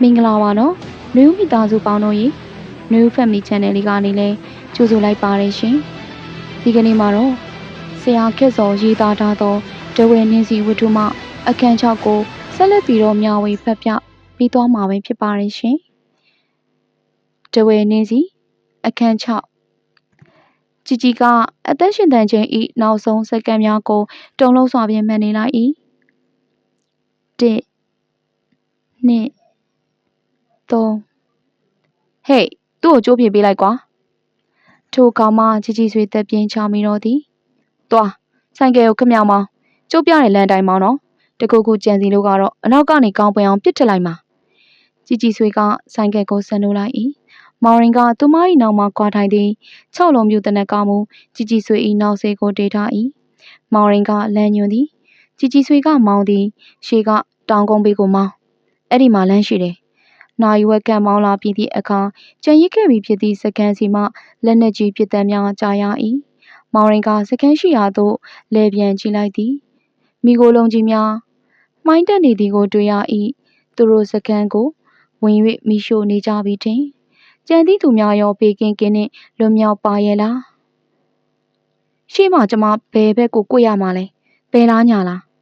မင်္ဂလာပါနော်နယူးမိသားစုပေါင်းတို့ရေနယူး Family Channel လေးကနေလဲကြိုဆိုလိုက်ပါတယ်ရှင်ဒီကနေ့မှာတော့ဆရာခက်စော်ရေးသားထားသောတဝဲနှင်းစီဝတ္ထုမအခန်း6ကိုဆက်လက်ပြီးတော့မျှဝေဖတ်ပြပြီးသွားမှာပဲဖြစ်ပါတယ်ရှင်တဝဲနှင်းစီအခန်း6ជីជីကအသက်ရှင်တန်ခြင်းဤနောက်ဆုံးစက္ကန့်များကိုတုံလုံးစွာဖြင့်မှတ်နေလိုက်၏1 2 3ဟေးသူ့ကိုကြိုးပြပေးလိုက်ကွာထိုကောင်မှជីជីဆွေတက်ပြင်းချမိတော့သည်သွားဆိုင်ကယ်ကိုခမြောင်မောင်းကျုပ်ပြတဲ့လမ်းတိုင်းမောင်းတော့တကူကူကြံစီလို့ကတော့အနောက်ကနေကောင်းပွင့်အောင်ပြစ်ထစ်လိုက်မှာជីជីဆွေကဆိုင်ကယ်ကိုဆန်နိုးလိုက်၏မောင်ရင်ကသူမ၏နောက်မှကွာထိုင်သည်၆လုံးပြူတနက်ကမူជីជីဆွေ၏နောက်စေးကိုတေးထား၏မောင်ရင်ကလမ်းညွန်သည်ជីជីဆွေကမောင်းသည်ရှေကတောင်ကုန်းဘေးကိုမောင်းအဲ့ဒီမှာလမ်းရှိတယ်။ နာယီဝက်ကံမောင်းလာပြီးသည့်အခါကြံရစ်ခဲ့ပြီဖြစ်သည့်စကန်စီမှလက်နက်ကြီးပစ်သက်များကြားရ၏။မောင်ရင်ကစကန်ရှိရာသို့လဲပြန်ကြည့်လိုက်သည်။မိโกလုံးကြီးများမှိုင်းတက်နေသည်ကိုတွေ့ရ၏။သူတို့စကန်ကိုဝင်၍မိရှို့နေကြပြီထင်။ကြံသည့်သူများရောပေကင်းကင်းနှင့်လွတ်မြောက်ပါရဲ့လား။ရှေ့မှာကျမဘယ်ဘက်ကိုကိုရမှာလဲ။ဘယ်လားညာလား။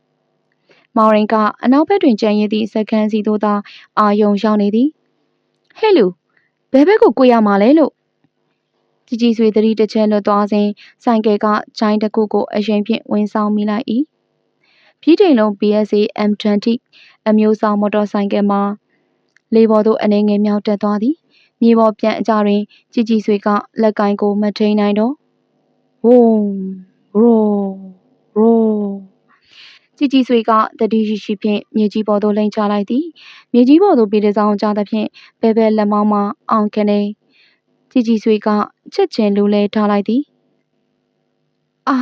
မောင်ရင်ကအနောက်ဘက်တွင်ကြံရည်သည့်စကန်းစီသို့သာအာယုံရောက်နေသည်ဟဲ့လူဘယ်ဘက်ကိုကိုရမှာလဲလို့ကြည်ကြည်ဆွေသတိတစ်ချက်လွတ်သွားစဉ်ဆိုင်ကယ်ကဂျိုင်းတစ်ခုကိုအရင်ဖြင့်ဝင်ဆောင်မိလိုက်၏ပြည်တိန်လုံး BSA M20 အမျိုးအစားမော်တော်ဆိုင်ကယ်မှာလေပေါ်သို့အနေငယ်မြောက်တက်သွားသည်မြေပေါ်ပြန်အကြတွင်ကြည်ကြည်ဆွေကလက်ကင်ကိုမထိန်နိုင်တော့ဝုံရောရော ကြည်ကြည်ဆွေကတတိရှိရှိဖြင့်မြေကြီးပေါ်သို့လိန်ချလိုက်သည်မြေကြီးပေါ်သို့ပြေးတဲ့ဆောင်ကြသဖြင့်ဘဲဘဲလက်မောင်းမှအောင်ခနေကြည်ကြည်ဆွေကချက်ချင်းလူလဲထားလိုက်သည်အာ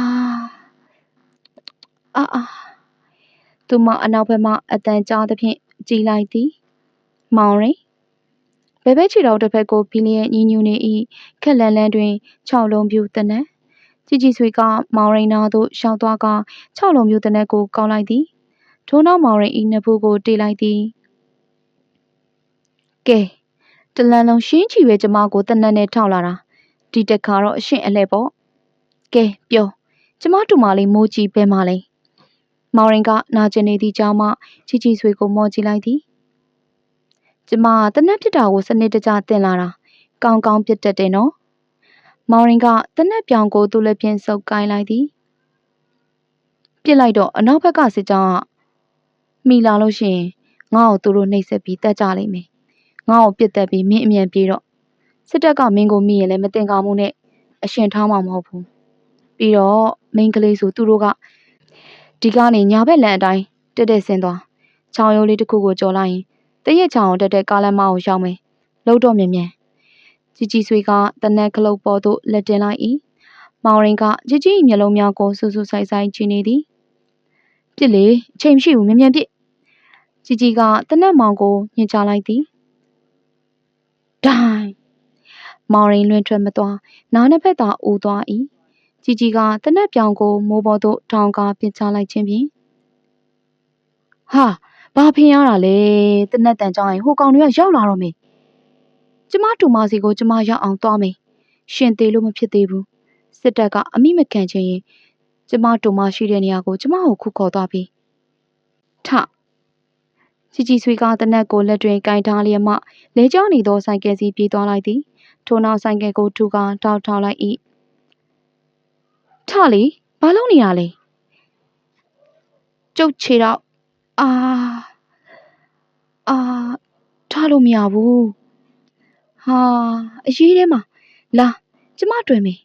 အာအာသူမအနောက်ဘက်မှအတန်ကြားသဖြင့်ကြည်လိုက်သည်မောင်ရင်ဘဲဘဲချီတော်တစ်ဖက်ကိုဖီလျက်ညင်းညူနေ၏ခက်လန်လန်တွင်ခြောက်လုံးပြူတနံ့ က်ជីជីဆွေကမောင်ရိန်နာသို့ရှောင်းသွားက၆လုံးမျိုးတနက်ကိုကောက်လိုက်သည်ထို့နောက်မောင်ရိန်၏နှစ်ဖူးကိုတေးလိုက်သည်ကဲတလန်လုံးရှင်းချီပဲကျမကိုတနက်နဲ့ထောက်လာတာဒီတခါတော့အရှင့်အလဲပေါ့ကဲပြောကျမတူမလေးမိုးကြီးပဲမလဲမောင်ရင်ကနာကျင်နေသည့်ကြောင့်မှချီချီဆွေကိုမော်ကြည့်လိုက်သည်ကျမတနက်ဖြစ်တာကိုစနစ်တကျတင်လာတာကောင်းကောင်းပြတ်တက်တယ်နော် မောင်ရင်ကတနက်ပြောင်ကိုသူ့လက်ဖြင့်ဆုပ်ကိုင်းလိုက်သည်ပြစ်လိုက်တော့အနောက်ဘက်ကစစ်ကြောင်းကမိလာလို့ရှိရင်ငါ့ကိုသူတို့နှိပ်စက်ပြီးတက်ကြလိမ့်မယ်ငါ့ကိုပြစ်တက်ပြီးမင်းအမြန်ပြေးတော့စစ်တပ်ကမင်းကိုမိရင်လည်းမတင်ကားမှုနဲ့အရှင်ထားမှာမဟုတ်ဘူးပြီးတော့မိန်းကလေးဆိုသူတို့ကဒီကနေညာဘက်လမ်းအတိုင်းတက်တက်ဆင်းသွားချောင်းရိုးလေးတစ်ခုကိုကြော်လိုက်ရင်တရက်ချောင်းတက်တက်ကားလမ်းမကိုရောက်မယ်လှုပ်တော့မြင်မြန် ကြည်ကြည်ဆွေကတနက်ခလုတ်ပေါ်သို့လက်တင်လိုက်၏မောင်ရင်ကကြည်ကြည်မျိုးလုံးများကိုစူးစူးဆိုင်ဆိုင်ကြည့်နေသည်ပြစ်လေအချိန်မရှိဘူးမြန်မြန်ပြစ်ကြည်ကြည်ကတနက်မောင်ကိုညှင်ချလိုက်သည်ဒိုင်မောင်ရင်လွင်ထွက်မသွားနားနှစ်ဖက်သာအိုးသွား၏ကြည်ကြည်ကတနက်ပြောင်ကိုမိုးပေါ်သို့ထောင်ကားပြင်ချလိုက်ခြင်းဖြင့်ဟာဘာဖင်ရတာလဲတနက်တန်ကြောင်းရင်ဟိုကောင်တွေကရောက်လာတော့မယ် ကျမတူမစီကိုကျမရောက်အောင်သွားမယ်ရှင်သေးလို့မဖြစ်သေးဘူးစစ်တပ်ကအမိမခံချင်ရင်ကျမတူမရှိတဲ့နေရာကိုကျမကိုခုခေါ်သွားပြီထជីជីဆွေကတနက်ကိုလက်တွင်ကင်ထားလျက်မှလဲကျနေသောဆိုင်ကယ်စီပြေးသွားလိုက်သည်ထို့နောက်ဆိုင်ကယ်ကိုထူကာတောက်ထောက်လိုက်၏ထလေဘာလုပ်နေရလဲကျုပ်ခြေတော့အာအာထားလို့မရဘူး ဟာအရေးထဲမှာလာကျမတွေ့မယ်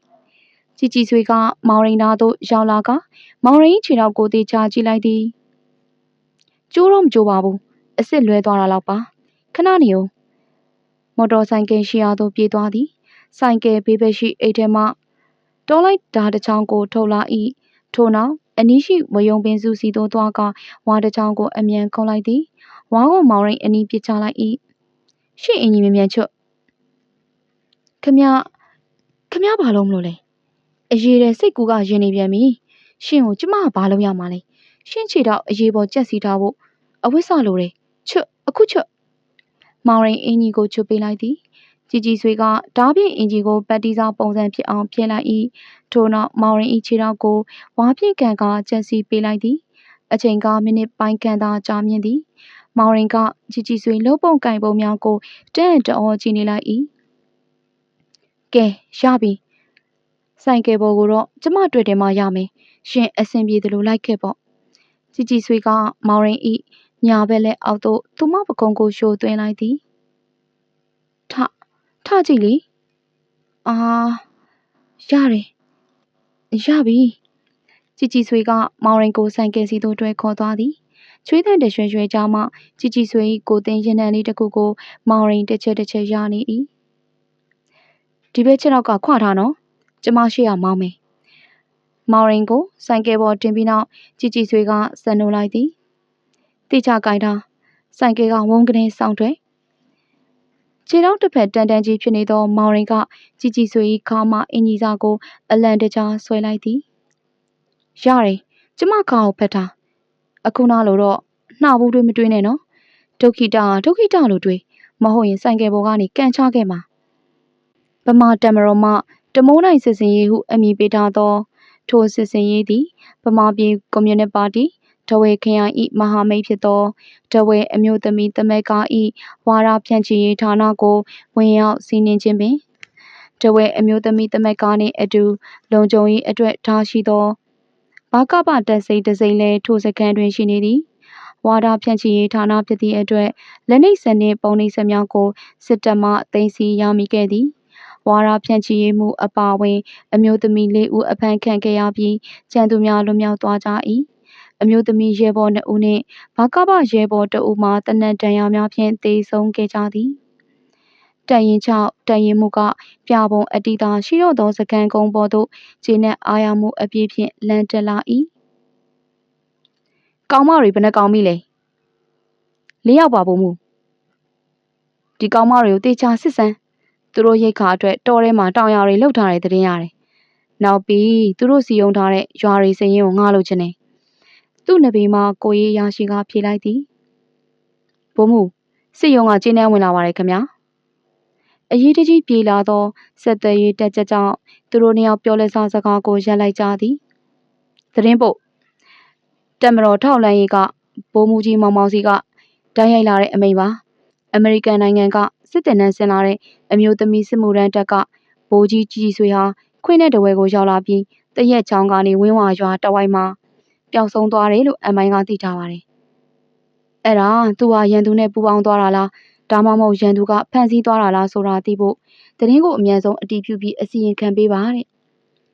ជីជីဆွေကမောင်ရိန်သားသို့ရောက်လာကမောင်ရိန်ခြေထောက်ကိုတေချာကြည့်လိုက်သည်ကျိုးတော့မကျိုးပါဘူးအစ်စ်လွဲသွားတာလောက်ပါခဏနေဦးမော်တော်ဆိုင်ကယ်ရှိရာသို့ပြေးသွားသည်ဆိုင်ကယ်ဘေးဘက်ရှိအိတ်ထဲမှတောလိုက်ဓာတစ်ချောင်းကိုထုတ်လာ၏ထို့နောက်အနီးရှိဝယုံပင်စုစီသို့သွားကဝါတစ်ချောင်းကိုအမြန်ခုံလိုက်သည်ဝါကိုမောင်ရိန်အနီးပစ်ချလိုက်၏ရှင့်အင်ကြီးမြန်မြန်ချွတ် ခမခမဘာလို့မလို့လဲအရေးတဲ့စိတ်ကူကရင်နေပြန်ပြီရှင့်ကိုကျမကဘာလုပ်ရမှာလဲရှင့်ခြေတော့အရေးပေါ်ကြက်စီထားဖို့အဝိဆလိုတယ်ချွတ်အခုချွတ်မောင်ရင်အင်ကြီးကိုချွတ်ပေးလိုက်သည်ကြည်ကြည်ဆွေကဓာပြင်းအင်ကြီးကိုပတ်တီဆောင်ပုံစံဖြစ်အောင်ပြင်လိုက်၏ထို့နောက်မောင်ရင်၏ခြေတော်ကိုဝါပြင်းကန်ကကြက်စီပေးလိုက်သည်အချိန်ကမိနစ်ပိုင်းကန်သာကြာမြင့်သည်မောင်ရင်ကကြည်ကြည်ဆွေလှုပ်ပုံကင်ပုံများကိုတန့်တော်ကြည့်နေလိုက်၏ ကဲရပြီဆိုင်ကယ်ပေါ်ကိုတော့ကျမတွေ့တယ်မှရမယ်ရှင်အဆင်ပြေတယ်လို့လိုက်ခဲ့ပေါ့ជីជីဆွေကမောင်ရင်၏ညာဘက်လက်အောက်သို့သူမပကုံးကိုရှို့သွင်းလိုက်သည်ထထကြည့်လေအာရတယ်ရပြီជីជីဆွေကမောင်ရင်ကိုဆိုင်ကယ်စီသို့တွဲခေါ်သွားသည်ချွေးတဲ့တရွှဲရွှဲကြားမှជីជីဆွေ၏ကိုတင်ရင်နံလေးတစ်ခုကို မောင်ရင်တစ်ချက်တစ်ချက်ရနေ၏ ဒီဘက်ချက်တော့ကခွထားနော်ကျမရှိရမောင်းမယ်မောင်ရင်ကိုဆိုင်ကယ်ပေါ်တင်ပြီးနောက်ជីជីဆွေကဆန်နိုးလိုက်သည်တိကျကြိုင်တာဆိုင်ကယ်ကဝုန်းကနေစောင့်ထွက်ခြေထောက်တစ်ဖက်တန်တန်ကြီးဖြစ်နေသော မောင်ရင်ကជីជីဆွေ၏ခါမှအင်ကြီးစားကို အလံတကြားဆွဲလိုက်သည်ရတယ်ကျမခါကိုဖက်တာအခုနားလို့တော့နှာဘူးတွေမတွေးနဲ့နော်ဒုက္ခိတဒုက္ခိတလို့တွေးမဟုတ်ရင်ဆိုင်ကယ်ပေါ်ကနေကန်ချခဲ့မှာ ဗမာတမတော်မှ တမိုးနိုင်စစ်စင်ရေးဟု အမည်ပေးထားသော ထိုစစ်စင်ရေးသည် ဗမာပြည်ကွန်မြူနစ်ပါတီဒဝဲခရိုင်၏မဟာမိတ်ဖြစ်သောဒဝဲအမျိုးသမီးသမက်က၏ဝါရဖြန့်ချီရေးဌာနကို ဝင်ရောက်စီးနင်းခြင်းပင်ဒဝဲအမျိုးသမီးသမက်ကနှင့်အတူ လုံခြုံရေးအတွက်ထားရှိသောဘာကပတက်စိတ်တစိမ့်လဲထိုစကန်တွင်ရှိနေသည်ဝါဒဖြန့်ချီရေးဌာနဖြစ်သည့်အတွက်လက်နှိပ်စနှင့်ပုံနှိပ်စများကိုစစ်တပ်မှတင်စီရမိခဲ့သည် ဝါရဖြန့်ချီရေးမှုအပါအဝင် အမျိုးသမီး၄ဦးအဖမ်းခံခဲ့ရပြီးကျန်သူများလွတ်မြောက်သွားကြ၏အမျိုးသမီးရဲဘော်2ဦးနှင့်ဘာကပရဲဘော်2ဦးမှတနက်တန်ရာများဖြင့်တေဆုံးခဲ့ကြသည်တရင်ချောက်တရင်မှုကပြပုံအတီတာရှိတော့သောစကန်ကုန်းပေါ်သို့ခြေနှက်အားရမှုအပြည့်ဖြင့်လန်တက်လာ၏ကောင်းမတွေဘယ်နှကောင်မိလဲလေးယောက်ပါဘုံမူဒီကောင်းမတွေကိုတေချာစစ်စမ်း သူတို့ရိတ်ခါအတွက်တော်ထဲမှာတောင်ရတွေလှုပ်ထားတဲ့တရင်ရတယ်နောက်ပြီးသူတို့စီယုံထားတဲ့ရွာတွေစရင်ကိုငှားလို့ခြင်းတယ်သူ့နဘေးမှာကိုရေးရရှိကဖြေလိုက်သည်ဘုံမူစစ်ယုံကကျင်းနှဲဝင်လာပါတယ်ခင်ဗျာအရေးတကြီးပြေလာသောဆက်သွယ်ရေးတက်ကြကြောင့်သူတို့နှစ်ယောက်ပြောလဲစားစကားကိုရပ်လိုက်ကြသည်သတင်းပို့တက်မတော်ထောက်လန်းရေးကဘိုးမူကြီးမောင်မောင်စီကတန်းရိုက်လာတဲ့အမိန်ပါအမေရိကန်နိုင်ငံက စစ်တပ်နှန်းဆင်လာတဲ့အမျိုးသမီးစစ်မှုရန်တပ်ကဘိုးကြီးကြီးဆွေဟာခွင်းတဲ့တဝဲကိုရောက်လာပြီးတရက်ချောင်းကနေဝင်းဝါရွာတဝိုက်မှာပျောက်ဆုံးသွားတယ်လို့အမိုင်းကသိထားပါတယ်။အဲ့ဒါသူဟာရန်သူနဲ့ပူပေါင်းသွားတာလားဒါမှမဟုတ်ရန်သူကဖမ်းဆီးသွားတာလားဆိုတာသိဖို့တရင်ကိုအမြန်ဆုံးအတီးပြုပြီးအစီရင်ခံပေးပါတဲ့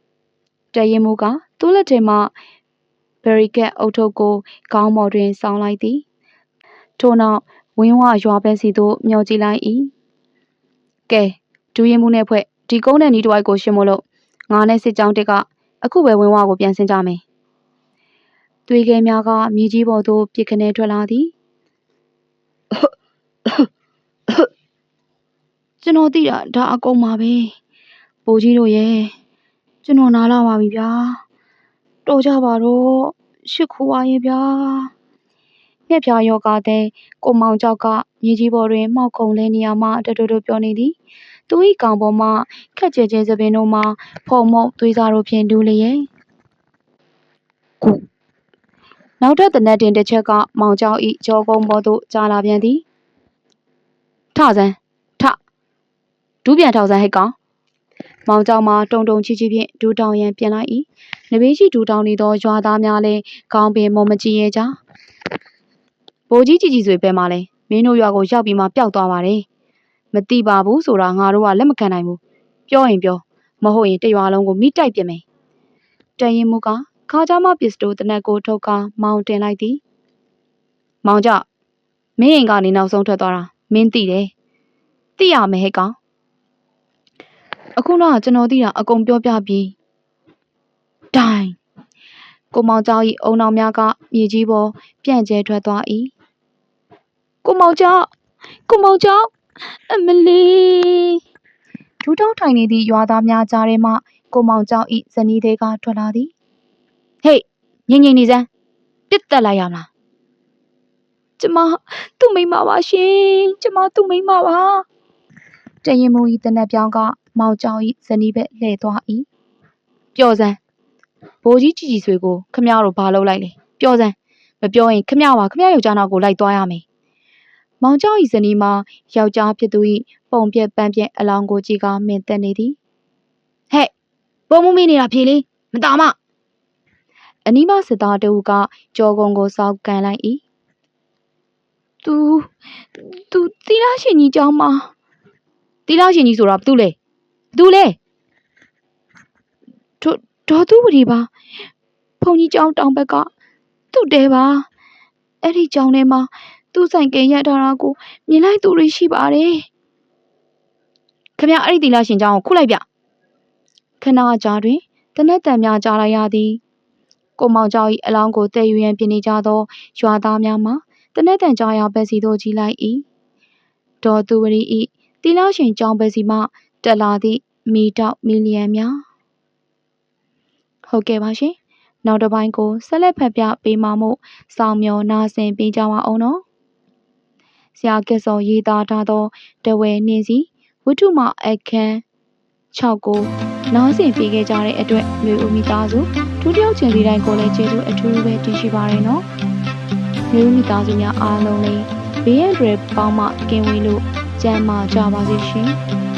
။တရင်မူကသူ့လက်ထဲမှာဘရီကက်အုတ်ထုပ်ကိုခေါင်းပေါ်တွင်ဆောင်းလိုက်သည်။ထို့နောက် ဝင်းဝရွာဘက်စီသို့မျောကြည့်လိုက်၏။ကဲဒူးရင်မှုနဲ့ဖွဲ့ဒီကုန်းတဲ့နီးတစ်ဝိုက်ကိုရှင်းမလို့ငါနဲ့စစ်ကြောင်းတစ်ကအခုပဲဝင်းဝကိုပြန်ဆင်းကြမယ်။သွေးခဲများကမြေကြီးပေါ်သို့ပြစ်ခနဲထွက်လာသည်။ကျွန်တော်သိတာဒါအကုန်ပါပဲ။ပိုကြီးတို့ရဲ့ကျွန်တော်နားလာပါပြီဗျာ။တော်ကြပါတော့ရှစ်ခိုးပါရဲ့ဗျာ။ ငှက်ပြာယောဂတဲ့ကိုမောင်ကျောက်ကမြေကြီးပေါ်တွင်မှောက်ခုံလဲနေရာမှတတူတူပြောနေသည်။သူ၏ကောင်ပေါ်မှခက်ကျဲကျဲသပင်တို့မှဖုံမုံသွေးစားတို့ဖြင့်ဒူးလျက်ခုနောက်ထပ်တနက်တင်တစ်ချက်ကမောင်ကျောက်ဤကြောကုန်းပေါ်သို့ကြာလာပြန်သည်ထစမ်းထဒူးပြန်ထောက်စမ်းဟိတ်ကောင်မောင်ကျောက်မှတုံတုံချီချီဖြင့်ဒူးတောင်ရန်ပြင်လိုက်၏နဘေးရှိဒူးတောင်နေသောရွာသားများလည်းခေါင်းပင်မုံမကြည့်ရဲကြ ဘိုးကြီးကြည်ကြည်ဆွေပဲမှလည်းမင်းတို့ရွာကိုရောက်ပြီးမှပျောက်သွားပါတယ်မတိပါဘူးဆိုတာငါတို့ကလက်မခံနိုင်ဘူးပြောရင်ပြောမဟုတ်ရင်တရွာလုံးကိုမိတိုက်ပြမယ်တန်ရင်မူကခါကြမပစ္စတိုတနက်ကိုထုတ်ကမောင်တင်လိုက်သည်မောင်ကြမင်းအိမ်ကနေနောက်ဆုံးထွက်သွားတာမင်းသိတယ်သိရမယ်ဟဲ့ကောင်အခုတော့ကျွန်တော်သိတာအကုန်ပြောပြပြီးတိုင်ကိုမောင်ကျောင်း၏အုံနောက်များကမြေကြီးပေါ်ပြန့်ကျဲထွက်သွား၏ ကိုမောင်ကျောင်းကိုမောင်ကျောင်းအမလီဒူးတောင်းထိုင်နေသည့်ရွာသားများကြားထဲမှကိုမောင်ကျောင်း၏ဇနီးသေးကထွက်လာသည်ဟေးငိမ့်ငိမ့်နေစမ်းပြစ်တက်လိုက်ရမလားကျမသူ့မိန်းမပါရှင်ကျမသူ့မိန်းမပါတရင်မူဤတနက်ပြောင်းကမောင်ကြောင်ဤဇနီးဘက်လှည့်သွား၏ပျော်စမ်းဘိုးကြီးကြည်ကြည်ဆွေကိုခမရတို့ဘာလုပ်လိုက်လဲပျော်စမ်းမပြောရင်ခမရပါခမရယောက်ျားနောက်ကိုလိုက်သွားရမယ် မောင်ကျောင်း၏ဇနီးမှာယောက်ျားဖြစ်သူ၏ပုံပြက်ပန်းပြက်အလောင်းကိုကြည့်ကမင်သက်နေသည်ဟဲ့ပုံမှုမေးနေတာဖြေလေးမတားမအနီးမစစ်သားတဦးကကြောကုံကိုစောက်ကန်လိုက်၏သူသူတီလာရှင်ကြီးကြောင်းမှာတီလာရှင်ကြီးဆိုတာဘာတူလဲသူလဲတို့ဒေါ်သူဝတီပါဖုန်ကြီးကြောင်းတောင်ဘက်ကသူ့တဲပါအဲ့ဒီကြောင်းထဲမှာ သူ့ဆိုင်ကင်ရက်ထားတာကိုမြင်လိုက်သူတွေရှိပါတယ်။ခမအဲ့ဒီတီလာရှင်ကြောင်းကိုခုလိုက်ပြ။ခဏကြာတွင်တနက်တန်များကြားလိုက်ရသည်။ကိုမောင်ကျောင်း၏အလောင်းကိုတည်ယူရန်ပြင်နေကြသောရွာသားများမှတနက်တန်ကြားရာပဲစီတို့ကြီးလိုက်၏။ဒေါ်သူဝရီ၏တီလာရှင်ကြောင်းပဲစီမှတက်လာသည့်မီတောက်မီလီယံများဟုတ်ကဲ့ပါရှင်နောက်တစ်ပိုင်းကိုဆက်လက်ဖတ်ပြပေးမှာမို့စောင့်မျှော်နာဆင်ပေးကြပါအောင်နော် ဆရာကက်စော်ရေးသားထားသောတဝဲနှင်းစီဝတ္ထုမအခန်း6ကိုနားဆင်ပေးခဲ့ကြတဲ့အတွက်မျိုးဦးမိသားစုဒုတိယချင်ပြီးတိုင်းကိုလည်းကျေးဇူးအထူးပဲတင်ရှိပါရနော်။မျိုးမိသားစုများအားလုံးလေးဘေးရန်တွေပေါင်းမှကင်းဝေးလို့ကြမ်းမာကြပါစေရှင်။